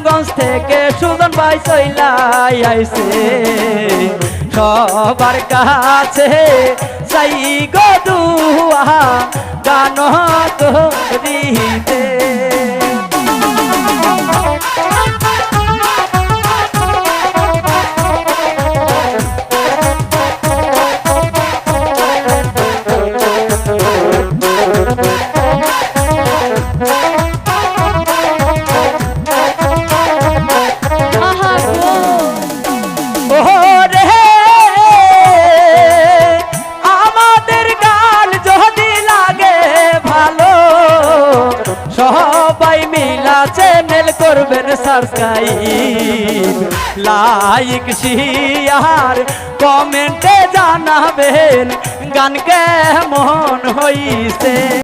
নারায়ণগঞ্জ থেকে সুজন ভাই চইলাই আইছে। সবার কাছে চাই গো গান করিতে চ্যানেল করবেন সাবস্ক্রাইব লাইক শেয়ার কমেন্টে জানাবেন গান কেমন হইছে।